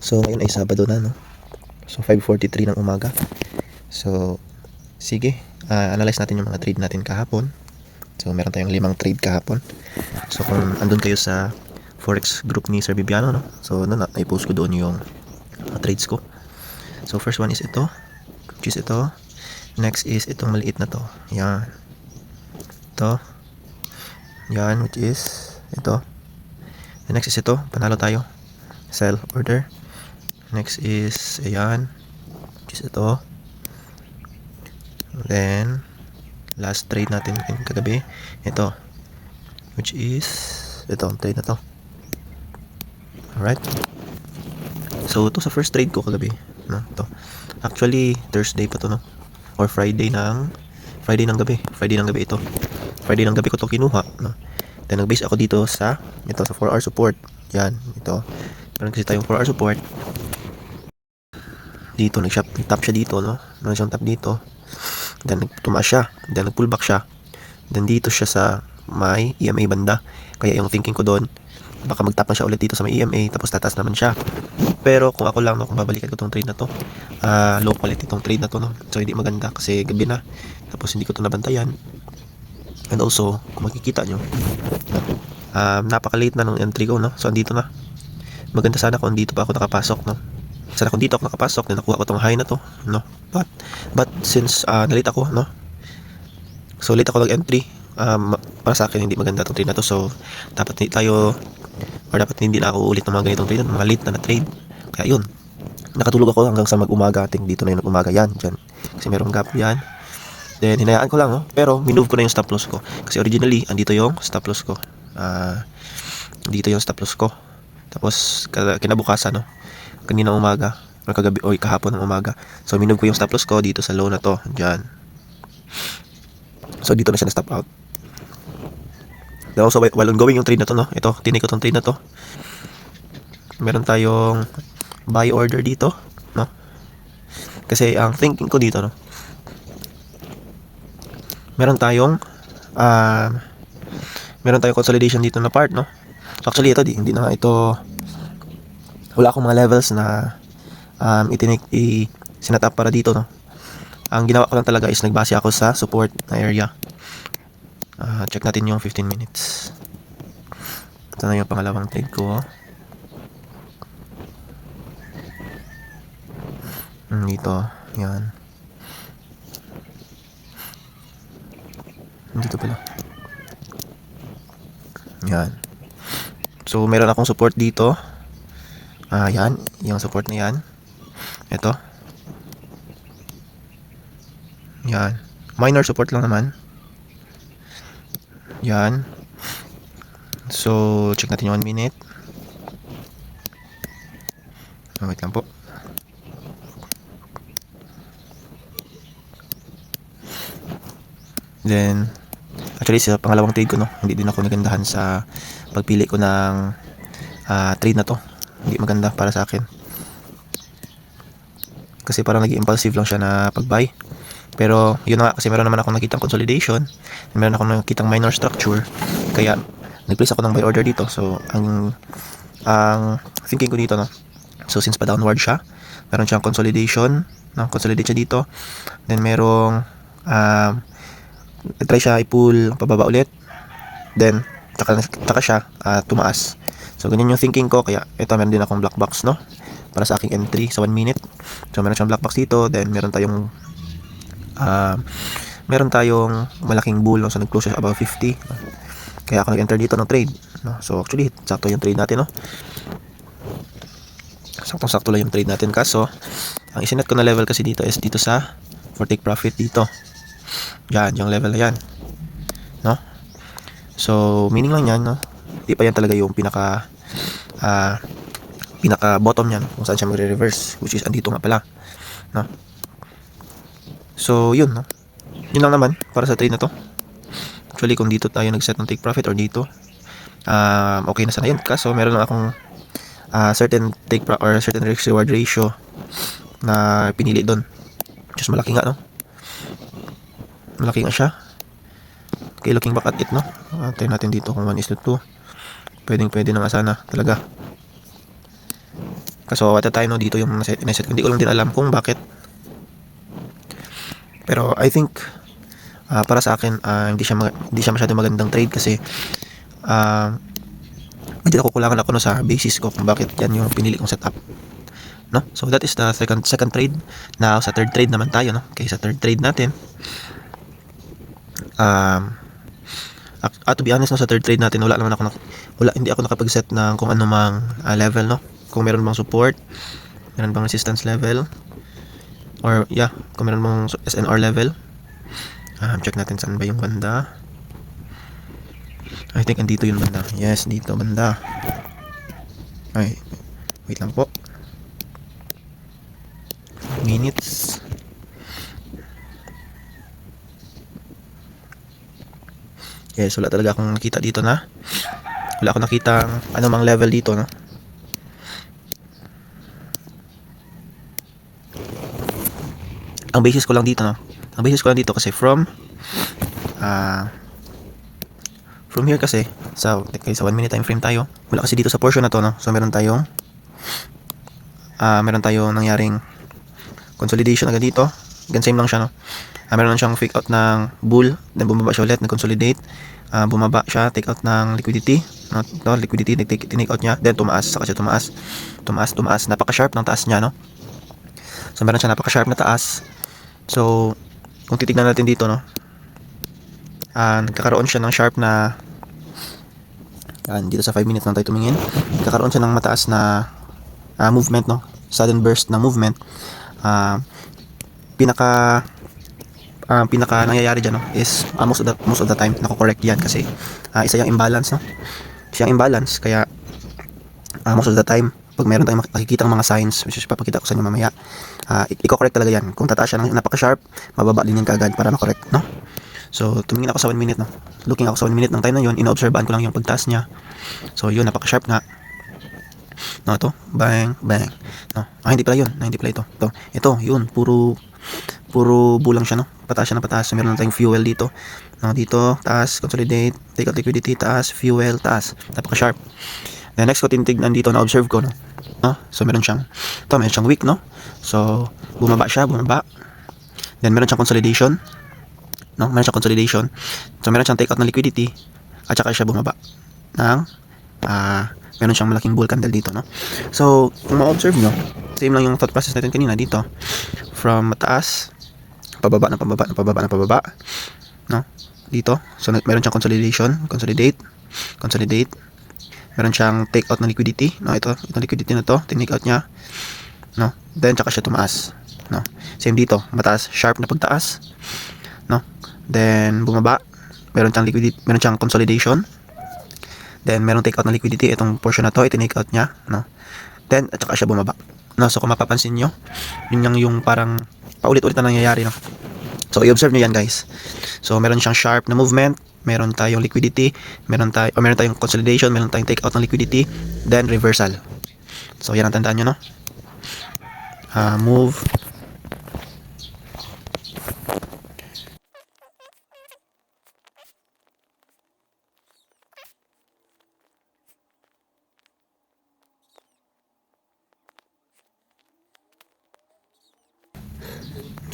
So, ngayon ay Sabado na, no? So, 5.43 ng umaga. So, sige. ah, analyze natin yung mga trade natin kahapon. So, meron tayong limang trade kahapon. So, kung andun kayo sa Forex group ni Sir Bibiano, no? So, ano na, i-post ko doon yung mga trades ko. So, first one is ito. Which is ito. Next is itong maliit na to. Yan. Ito. Yan, which is ito. And next is ito. Panalo tayo. Sell order. Next is, ayan. Which is ito. Then, last trade natin kagabi. Ito. Which is, ito, ang trade na to. Alright. So, ito sa first trade ko kagabi. No, ito. Actually, Thursday pa to, no? Or Friday ng, Friday ng gabi. Friday ng gabi ito. Friday ng gabi ko to kinuha, no? Then, nag-base ako dito sa, ito, sa 4 hour support. Yan, ito. Meron kasi tayong 4 hour support. Dito, nag-shop, nag-tap siya dito, no? Meron siyang tap dito. Then, tumaas siya. Then, nag-pullback siya. Then, dito siya sa may EMA banda. Kaya yung thinking ko doon, baka magtap na siya ulit dito sa may EMA, tapos tataas naman siya. Pero kung ako lang, no, kung babalikan ko tong trade na to, ah low quality tong trade na to, no? So, hindi maganda kasi gabi na. Tapos, hindi ko to nabantayan. And also, kung makikita nyo, um, napaka-late na ng entry ko, no? So, andito na. Maganda sana kung dito pa ako nakapasok, no? Sana kung dito ako nakapasok, na nakuha ko tong high na to, no? But, but since uh, nalate ako, no? So, late ako nag-entry. Um, para sa akin, hindi maganda tong trade na to. So, dapat hindi tayo, or dapat hindi na ako ulit ng mga ganitong trade, mga late na na trade. Kaya yun, nakatulog ako hanggang sa mag-umaga. Ating dito na yung umaga yan, dyan. Kasi merong gap yan. Then, hinayaan ko lang, no? Pero, minove ko na yung stop loss ko. Kasi originally, andito yung stop loss ko. Ah, dito yung stop loss ko. Tapos, kinabukasan, no? Kanina umaga, or kagabi, o kahapon ng umaga. So, minove ko yung stop loss ko dito sa low na to. Diyan. So, dito na siya na-stop out. Then also, while ongoing yung trade na to, no? Ito, tinig ko tong trade na to. Meron tayong buy order dito, no? Kasi ang thinking ko dito, no? Meron tayong ah meron tayong consolidation dito na part, no? So actually ito di, hindi na nga ito wala akong mga levels na um, itinik i sinatap para dito, no? Ang ginawa ko lang talaga is nagbase ako sa support na area. Ah, check natin yung 15 minutes. Ito na yung pangalawang trade ko. Hmm, dito. Yan. Dito pala. Yan. So, meron akong support dito. Ah, yan. Yung support na yan. Ito. Yan. Minor support lang naman. Yan. So, check natin yung 1 minute. Ah, Wait lang po. Then, actually sa pangalawang trade ko, no, hindi din ako nagandahan sa pagpili ko ng ah, trade na to. Hindi maganda para sa akin. Kasi parang naging impulsive lang siya na pag-buy. Pero yun na nga, kasi meron naman akong nakitang consolidation, meron akong nakitang minor structure, kaya nag-place ako ng buy order dito. So, ang ang thinking ko dito, no, so since pa downward siya, meron siyang consolidation, no, consolidate siya dito, then merong um, try siya i-pull pababa ulit, then taka, taka siya ah, tumaas. So, ganyan yung thinking ko, kaya ito meron din akong black box, no, para sa aking entry sa 1 minute. So, meron siyang black box dito, then meron tayong ah meron tayong malaking bull no? so nag-close siya above 50 kaya ako nag-enter dito ng trade no? so actually sakto yung trade natin no? Saktong sakto lang yung trade natin. Kaso ang isinet ko na level kasi dito is dito sa for take profit dito. Yan yung level na yan no? So meaning lang yan no di pa yan talaga yung pinaka ah pinaka bottom yan kung saan siya magre-reverse which is andito nga pala no So, yun, no? Yun lang naman para sa trade na to. Actually, kung dito tayo nag-set ng take profit or dito, um, okay na sana yun. Kaso, meron lang akong uh, certain take pro- or certain risk reward ratio na pinili doon. Just malaki nga, no? Malaki nga siya. Okay, looking back at it, no? Uh, tayo natin dito kung 1 is to 2. Pwedeng pwede na nga sana talaga. Kaso at the time, no, dito yung ko. Hindi ko lang din alam kung bakit. Pero I think, ah, para sa akin, ah, hindi siya, hindi siya masyadong magandang trade kasi ah, medyo nakukulangan ako no, sa basis ko kung bakit yan yung pinili kong setup. No? So that is the second second trade. Now sa third trade naman tayo, no? Okay, sa third trade natin. Um, Ak- ah, to be honest, no, sa third trade natin, wala naman ako, nak- wala, hindi ako nakapag-set ng kung ano mang ah, level, no? Kung meron bang support, meron bang resistance level, or yeah, kung meron bang SNR level. Ah, check natin saan ba yung banda. I think andito yung banda. Yes, dito banda. Ay, wait lang po. Minutes. Yes, wala talaga akong nakita dito na. Wala akong nakita anumang level dito, no? Ang basis ko lang dito, no? Ang basis ko lang dito kasi from ah from here kasi sa okay, sa 1 minute time frame tayo. Wala kasi dito sa portion na to, no? So meron tayong ah meron tayong nangyaring consolidation agad dito. Again, same lang siya, no? Ah, meron lang siyang fake out ng bull, then bumaba siya ulit, nag-consolidate. Ah, bumaba siya, take out ng liquidity. No, no liquidity, take, out niya. Then tumaas, saka siya tumaas. Tumaas, tumaas. Napaka-sharp ng taas niya, no? So, meron siya napaka-sharp na taas. So, kung titignan natin dito, no? Ah, nagkakaroon siya ng sharp na yan, dito sa 5 minutes lang tayo tumingin. Nagkakaroon siya ng mataas na ah, movement, no? Sudden burst na movement. Ah, pinaka ah, pinaka nangyayari diyan no is ah, most of the most of the time nako-correct yan kasi ah, isa yung imbalance no. Isa yung imbalance kaya ah, most of the time pag meron tayong mak- makikita mga signs which is papakita ko sa inyo mamaya ah, i- i-correct talaga yan. Kung tataas siya ng napaka-sharp mababa din yan kagad para ma-correct no. So tumingin ako sa 1 minute no. Looking ako sa 1 minute ng time na yun inoobserbahan ko lang yung pagtaas niya. So yun napaka-sharp nga. No ito bang bang no. Ah hindi pala yun no, hindi pala ito. Ito ito yun puro puro bulang siya no pataas siya na pataas. So, meron na tayong fuel dito. No dito taas consolidate take out liquidity taas fuel taas. Napaka sharp then next ko tinitignan dito na observe ko no? No? So meron siyang ito meron siyang weak no? So bumaba siya bumaba. Then meron siyang consolidation. No? Meron siyang consolidation. So meron siyang take out ng liquidity at saka siya bumaba ng ah meron siyang malaking bull candle dito no? So kung ma-observe nyo same lang yung thought process natin kanina dito. From mataas pababa na pababa na pababa na pababa. No? Dito. So meron siyang consolidation consolidate consolidate. Meron siyang take out ng liquidity. No ito itong liquidity na to take out niya. No? Then tsaka siya tumaas. No? Same dito. Mataas sharp na pagtaas. No? Then bumaba. Meron siyang liquidity meron siyang consolidation. Then meron take out ng liquidity. Itong portion na to itinake out niya. No? Then at saka siya bumaba. No? So kung mapapansin nyo yun yung yung parang paulit-ulit na nangyayari no? So i-observe nyo yan guys. So meron siyang sharp na movement meron tayong liquidity meron tayo meron tayong consolidation meron tayong take out ng liquidity then reversal. So yan ang tandaan nyo no? Ah, move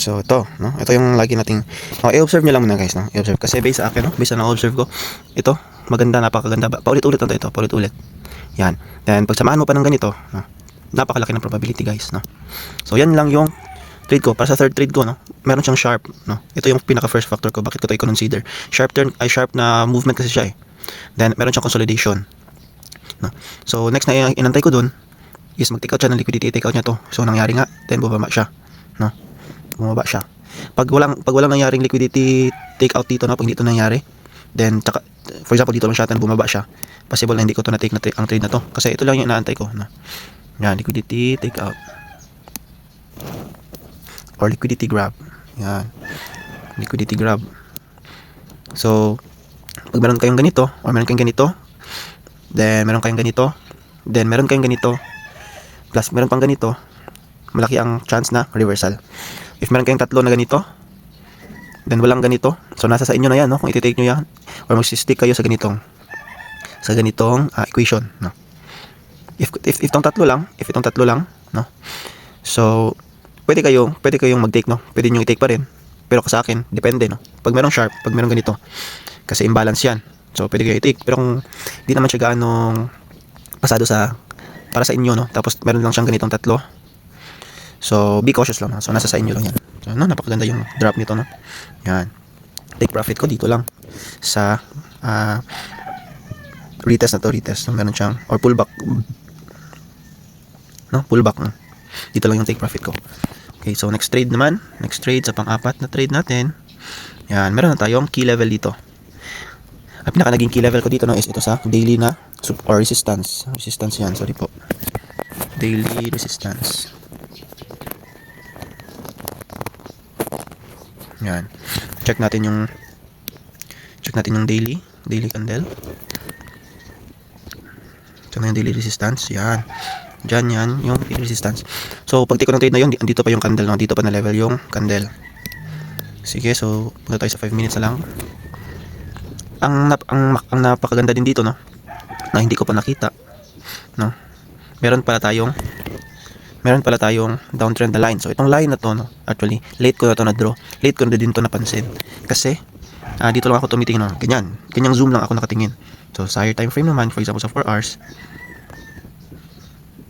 So ito, no? Ito yung lagi nating oh, i-observe niyo lang muna guys, no? I-observe kasi based sa akin, no? Based sa na-observe ko, ito, maganda, napakaganda. Paulit-ulit na to ito, paulit-ulit. Yan. Then pagsamahan mo pa ng ganito, no? Napakalaki ng probability, guys, no? So yan lang yung trade ko. Para sa third trade ko, no? Meron siyang sharp, no? Ito yung pinaka first factor ko bakit ko ito i-consider. Sharp turn, ay sharp na movement kasi siya eh. Then meron siyang consolidation. No? So next na inantay ko dun is mag-take out siya ng liquidity, take out niya to. So nangyari nga, then bumaba siya, no? Bumaba siya. Pag walang pag walang nangyaring liquidity take out dito na pag dito nangyari, then tsaka, for example dito lang siya then bumaba siya. Possible na hindi ko to na take na tra- ang trade na to kasi ito lang yung inaantay ko na. Yan, liquidity take out. Or liquidity grab. Yan. Liquidity grab. So, pag meron kayong ganito, or meron kayong ganito, then meron kayong ganito, then meron kayong ganito, plus meron pang ganito, malaki ang chance na reversal. If meron kayong tatlo na ganito, then walang ganito, so nasa sa inyo na yan, no? Kung iti-take nyo yan, or magsistick kayo sa ganitong, sa ganitong ah, equation, no? if, if, if itong tatlo lang, if itong tatlo lang, no? So, pwede kayo, pwede kayong mag-take, no? Pwede nyo i-take pa rin. Pero sa akin, depende, no? Pag merong sharp, pag merong ganito, kasi imbalance yan. So, pwede kayo i-take. Pero kung di naman siya ganong pasado sa, para sa inyo, no? Tapos, meron lang siyang ganitong tatlo. So, be cautious lang, no? So, nasa sa inyo lang yan. So, no, napakaganda yung drop nito, no? Yan. Take profit ko dito lang sa ah retest na to, retest. So, meron siyang, or pullback. No, pullback. No? Dito lang yung take profit ko. Okay, so next trade naman. Next trade sa pang-apat na trade natin. Yan, meron na tayong key level dito. Ang pinaka naging key level ko dito no, is ito sa daily na or resistance. Resistance yan, sorry po. Daily resistance. Yan. Check natin yung check natin yung daily, daily candle. Check na yung daily resistance. Yan. Diyan yan, yung daily resistance. So, pag take ko ng trade na yun, di- andito pa yung candle, no? Dito pa na level yung candle. Sige, so, punta tayo sa 5 minutes na lang. Ang, nap ang, ang napakaganda din dito, no? Na hindi ko pa nakita. No? Meron pala tayong meron pala tayong downtrend na line. So, itong line na to, no, actually, late ko na to na-draw. Late ko na din to napansin. Kasi, ah, dito lang ako tumitingin, no, ganyan. Ganyang zoom lang ako nakatingin. So, sa higher time frame naman, for example, sa 4 hours,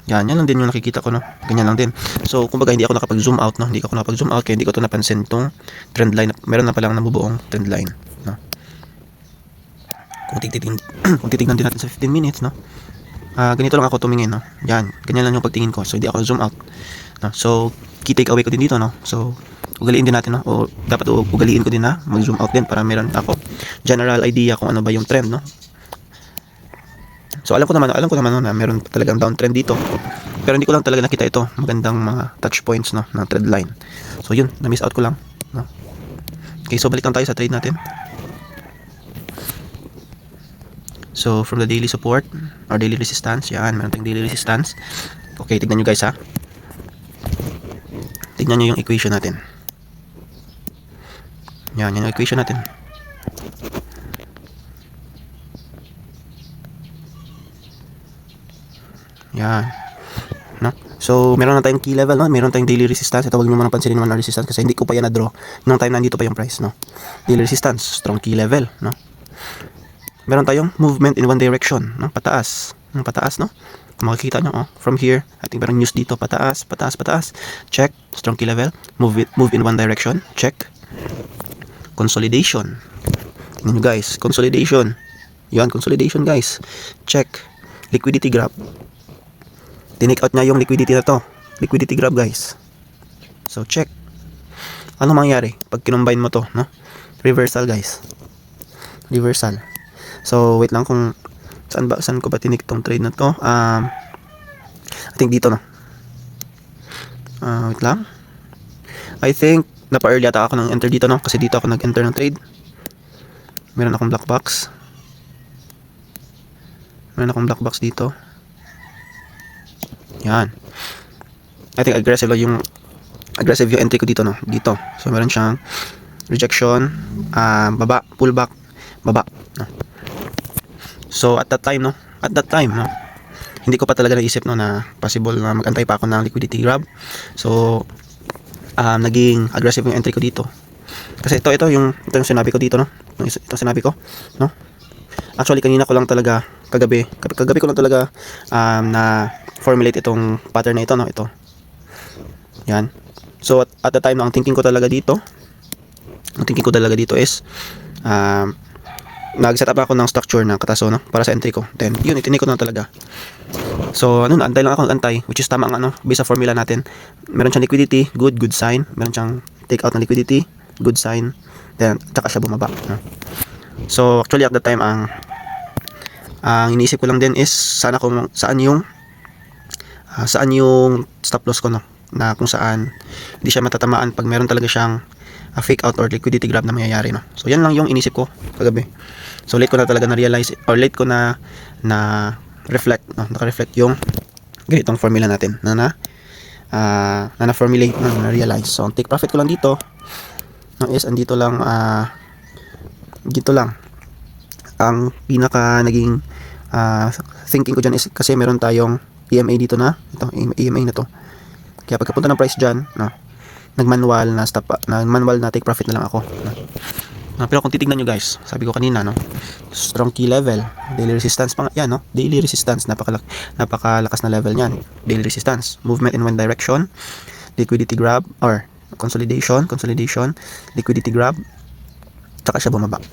yan, yan lang din yung nakikita ko, no? Ganyan lang din. So, kumbaga, hindi ako nakapag-zoom out, no? Hindi ako nakapag-zoom out, kaya hindi ko to napansin itong trend line. Meron na palang nabubuong trend line, no? Kung titignan, kung titignan din natin sa 15 minutes, no? Ah, ganito lang ako tumingin, no? Yan, ganyan lang yung pagtingin ko. So, hindi ako zoom out. No? So, key takeaway ko din dito, no? So, ugaliin din natin, no? O, dapat ugaliin ko din na mag-zoom out din para meron ako general idea kung ano ba yung trend, no? So, alam ko naman, alam ko naman no, na meron talagang downtrend dito. Pero hindi ko lang talaga nakita ito. Magandang mga touch points, no? Na trend line. So, yun. Na-miss out ko lang, no? Okay, so balik lang tayo sa trade natin. So, from the daily support or daily resistance, yan, meron tayong daily resistance. Okay, tignan nyo guys ha. Tignan nyo yung equation natin. Yan, yan yung equation natin. Yan. No? So, meron na tayong key level, no? Meron tayong daily resistance. Ito, huwag nyo man pansinin naman ang resistance kasi hindi ko pa yan na-draw. Nung time nandito pa yung price, no? Daily resistance, strong key level, no? Meron tayong movement in one direction, no? Pataas. Ng pataas, no? Makikita nyo, oh, from here, I think meron news dito, pataas, pataas, pataas. Check. Strong key level. Move it, move in one direction. Check. Consolidation. Tingnan nyo guys, consolidation. Yan, consolidation guys. Check. Liquidity grab. Tinake out niya yung liquidity na to. Liquidity grab guys. So check. Ano mangyari pag kinumbine mo to, no? Reversal guys. Reversal. So, wait lang kung saan ba saan ko ba tinik tong trade na to. Um, I think dito no. Ah, wait lang. I think napa-early yata ako ng enter dito no kasi dito ako nag-enter ng trade. Meron akong black box. Meron akong black box dito. Yan. I think aggressive lang yung aggressive yung entry ko dito no. Dito. So meron siyang rejection, ah, baba, pullback, baba. No? So at that time no, at that time no, hindi ko pa talaga naisip no na possible na magantay pa ako ng liquidity grab. So um, naging aggressive yung entry ko dito. Kasi ito ito yung ito yung sinabi ko dito no. Ito sinabi ko, no? Actually kanina ko lang talaga kagabi, kag- kagabi ko lang talaga um, na formulate itong pattern na ito no, ito. Yan. So at, at the time no, ang thinking ko talaga dito, ang thinking ko talaga dito is um, nag-set up ako ng structure ng kataso no para sa entry ko. Then yun itinik ko na talaga. So ano antay lang ako antay which is tama ang ano based sa formula natin. Meron siyang liquidity, good good sign. Meron siyang take out ng liquidity, good sign. Then tsaka siya bumaba. No? So actually at the time ang ang iniisip ko lang din is sana kung saan yung ah, saan yung stop loss ko no na kung saan hindi siya matatamaan pag meron talaga siyang a fake out or liquidity grab na mangyayari no. So yan lang yung inisip ko kagabi. So late ko na talaga na realize or late ko na na reflect no, naka-reflect yung ganitong formula natin na na ah, na na-formulate na, na realize. So ang take profit ko lang dito no is andito lang ah dito lang ang pinaka naging ah, thinking ko dyan is kasi meron tayong EMA dito na. Ito, EMA na to. Kaya pagkapunta ng price dyan, no, nag-manual na stop, na manual na take profit na lang ako. No, pero kung titignan nyo guys, sabi ko kanina, no, strong key level, daily resistance pa yan, no, daily resistance, napakalak, napakalakas na level niyan, daily resistance, movement in one direction, liquidity grab, or consolidation, consolidation, liquidity grab, tsaka siya bumaba.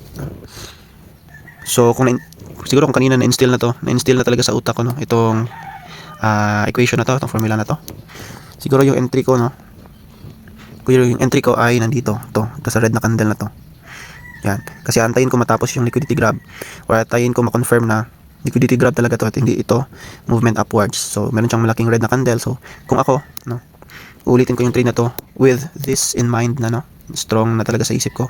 So, kung siguro kung kanina na-instill na to, na-instill na talaga sa utak ko, no, itong ah, equation na to, itong formula na to. Siguro yung entry ko, no, yung entry ko ay nandito, to, ito sa red na candle na to. Yan. Kasi antayin ko matapos yung liquidity grab or antayin ko ma-confirm na liquidity grab talaga to at hindi ito movement upwards. So, meron siyang malaking red na candle. So, kung ako, no, ulitin ko yung trade na to with this in mind na, no, strong na talaga sa isip ko.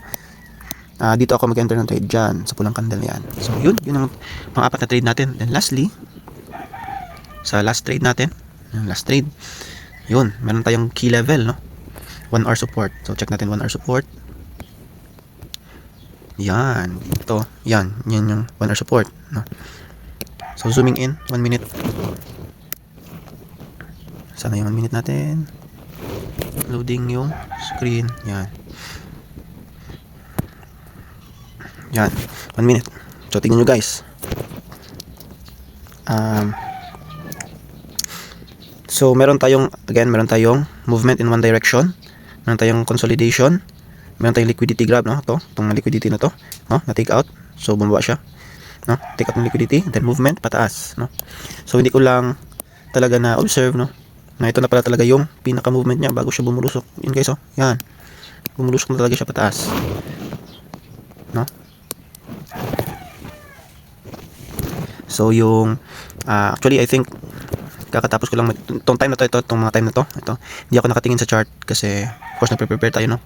Ah, dito ako mag-enter ng trade dyan sa pulang candle yan. So, yun, yun ang mga apat na trade natin. Then, lastly, sa last trade natin, yung last trade, yun, meron tayong key level, no? 1 hour support. So, check natin 1 hour support. Yan. Ito. Yan. Yan yung 1 hour support. No? So, zooming in. 1 minute. Sana yung 1 minute natin. Loading yung screen. Yan. Yan. 1 minute. So, tingnan nyo guys. Um, so, meron tayong, again, meron tayong movement in one direction. Meron tayong consolidation. Meron tayong liquidity grab no? To itong liquidity na to no? Na take out. So bumaba siya no? Take out ng liquidity then movement pataas no? So hindi ko lang talaga na observe no? Na ito na pala talaga yung pinaka movement niya bago siya bumulusok. Yun guys oh yan. Bumulusok na talaga siya pataas no? So yung ah, actually I think kakatapos ko lang mag- itong time na to ito itong mga time na to ito hindi ako nakatingin sa chart kasi of course nagpe-prepare tayo no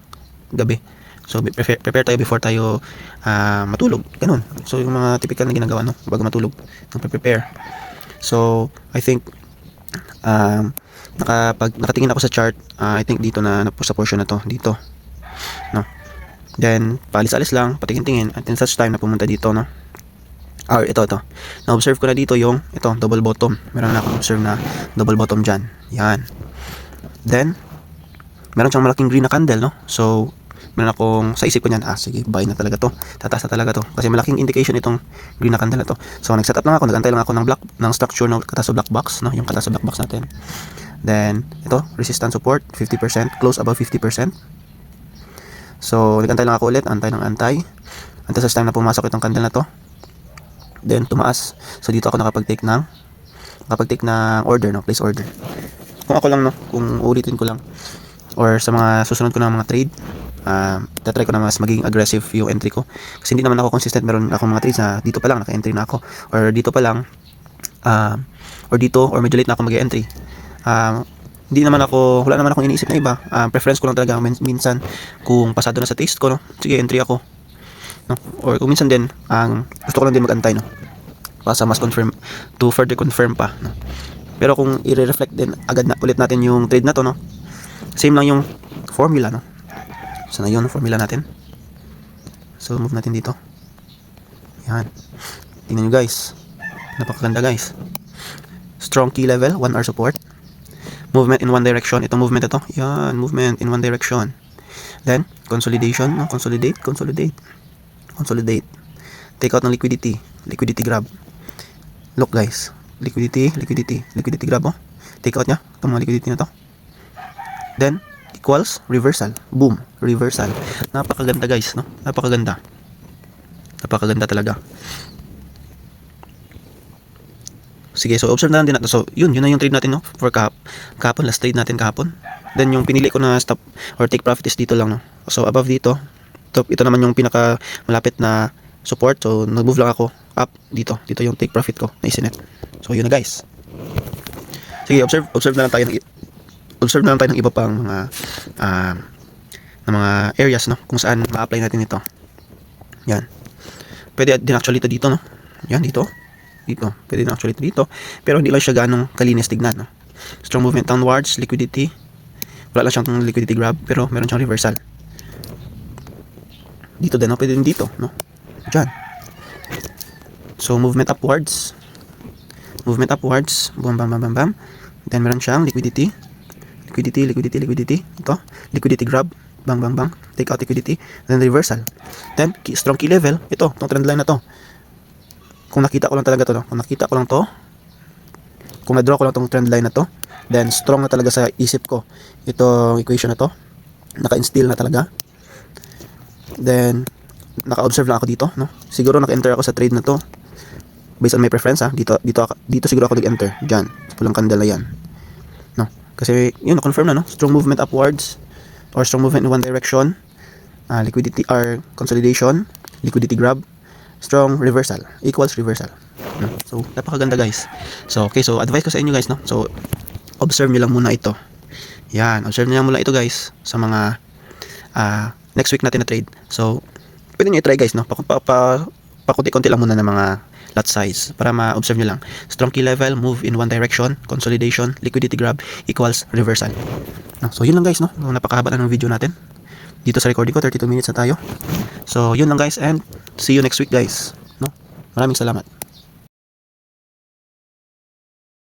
gabi. So prepare, prepare tayo before tayo ah, matulog. Ganun. So yung mga typical na ginagawa no bago matulog, nagpe-prepare. So I think um nakapag nakatingin ako sa chart, ah, I think dito na, na sa portion na to, dito. No. Then paalis-alis lang, patingin-tingin at in such time na pumunta dito no. Or ito ito. Na-observe ko na dito yung ito double bottom. Meron na akong observe na double bottom diyan. Yan. Then meron siyang malaking green na candle, no? So, meron akong, sa isip ko niyan, ah, sige, buy na talaga to. Tataas na talaga to. Kasi malaking indication itong green na candle na to. So, nag-set up lang ako, nag-antay lang ako ng block, ng structure ng katas black box, no? Yung katas black box natin. Then, ito, resistance support, 50%, close above 50%. So, nag-antay lang ako ulit, antay ng antay. Antay sa time na pumasok itong candle na to. Then, tumaas. So, dito ako nakapag-take ng, nakapag-take ng order, no? Place order. Kung ako lang, no? Kung ulitin ko lang, or sa mga susunod ko na mga trade uh, tatry ko na mas maging aggressive yung entry ko kasi hindi naman ako consistent meron ako mga trades na dito pa lang naka-entry na ako or dito pa lang uh, or dito or medyo late na ako mag-entry uh, hindi naman ako wala naman akong iniisip na iba uh, preference ko lang talaga min- minsan kung pasado na sa taste ko no sige entry ako no? Or kung minsan din ang gusto ko lang din mag-antay no? Para sa mas confirm to further confirm pa no? Pero kung i-reflect din agad na ulit natin yung trade na to no? Same lang yung formula no? Sana yun formula natin. So move natin dito. Yan. Tingnan nyo guys. Napakaganda guys. Strong key level 1 hour support. Movement in one direction. Itong movement ito yan movement in one direction. Then consolidation no? consolidate consolidate consolidate. Take out ng liquidity. Liquidity grab. Look guys. Liquidity liquidity liquidity grab oh. Take out nya itong mga liquidity na to. Then equals reversal. Boom. Reversal. Napakaganda guys no? Napakaganda. Napakaganda talaga. Sige so observe na din natin. So yun yun na yung trade natin no? For kahap kahapon last trade natin kahapon. Then yung pinili ko na stop or take profit is dito lang no? So above dito ito, ito naman yung pinaka malapit na support. So nag-move lang ako up dito. Dito yung take profit ko na isinet. So yun na guys. Sige observe observe na lang tayo ng observe na lang tayo ng iba pang mga ah, na mga areas no? Kung saan ma-apply natin ito. Yan. Pwede din actually ito dito no? Yan dito. Dito. Pwede din actually ito dito. Pero hindi lang siya ganong kalinis tignan no? Strong movement downwards liquidity. Wala lang siyang liquidity grab pero meron siyang reversal dito din no pwede din dito no dyan so movement upwards movement upwards, bam bam bam bam bam. Then meron siyang liquidity, liquidity, liquidity, liquidity. Ito, liquidity grab, bang bang bang, take out liquidity, then reversal. Then key, strong key level, ito, itong trend line na to. Kung nakita ko lang talaga to, no? kung nakita ko lang to, kung na-draw ko lang tong trend line na to, then strong na talaga sa isip ko itong equation na to. Naka-instill na talaga. Then, naka-observe lang ako dito, no? Siguro naka-enter ako sa trade na to. Based on my preference, ha? Dito, dito, dito siguro ako nag-enter. Diyan. Pulang candle na yan. No? Kasi, yun, na-confirm na, no? Strong movement upwards or strong movement in one direction. Ah, liquidity or consolidation. Liquidity grab. Strong reversal. Equals reversal. No? So, napakaganda guys. So, okay. So, advice ko sa inyo guys, no? So, observe nyo lang muna ito. Yan. Observe nyo lang muna ito guys sa mga ah, next week natin na trade. So, pwede nyo i-try guys, no? Pa, pa, pa, pakunti-kunti lang muna ng mga lot size para ma-observe nyo lang. Strong key level, move in one direction, consolidation, liquidity grab, equals reversal. No? So, yun lang guys, no? Napakahaba na ng video natin. Dito sa recording ko, 32 minutes na tayo. So, yun lang guys and see you next week guys. No? Maraming salamat.